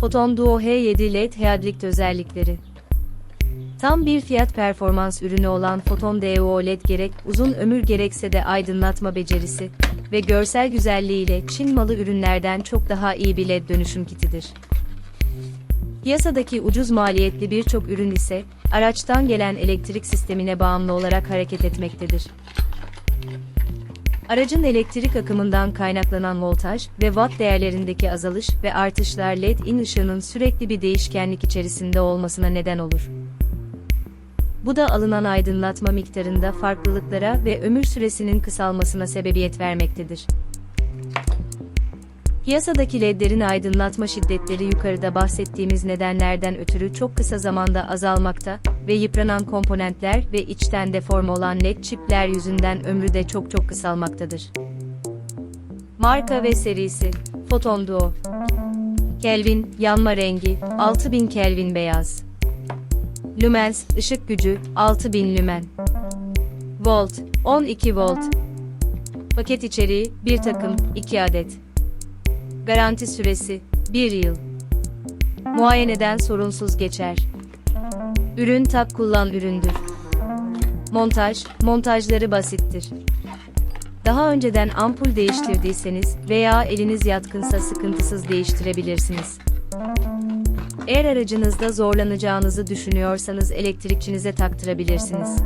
Photon Duo H7 LED Headlight özellikleri. Tam bir fiyat performans ürünü olan Photon Duo LED gerek uzun ömür gerekse de aydınlatma becerisi ve görsel güzelliğiyle Çin malı ürünlerden çok daha iyi bir LED dönüşüm kitidir. Piyasadaki ucuz maliyetli birçok ürün ise araçtan gelen elektrik sistemine bağımlı olarak hareket etmektedir. Aracın elektrik akımından kaynaklanan voltaj ve watt değerlerindeki azalış ve artışlar LED-in ışığının sürekli bir değişkenlik içerisinde olmasına neden olur. Bu da alınan aydınlatma miktarında farklılıklara ve ömür süresinin kısalmasına sebebiyet vermektedir. Piyasadaki ledlerin aydınlatma şiddetleri yukarıda bahsettiğimiz nedenlerden ötürü çok kısa zamanda azalmakta ve yıpranan komponentler ve içten deforme olan led çipler yüzünden ömrü de çok çok kısalmaktadır. Marka ve serisi Photon Duo Kelvin, yanma rengi, 6000 Kelvin beyaz. Lumens, ışık gücü, 6000 lümen. Volt, 12 volt. Paket içeriği, bir takım, 2 adet. Garanti süresi 1 yıl. Muayeneden sorunsuz geçer. Ürün tak kullan üründür. Montaj, montajları basittir. Daha önceden ampul değiştirdiyseniz veya eliniz yatkınsa sıkıntısız değiştirebilirsiniz. Eğer aracınızda zorlanacağınızı düşünüyorsanız elektrikçinize taktırabilirsiniz.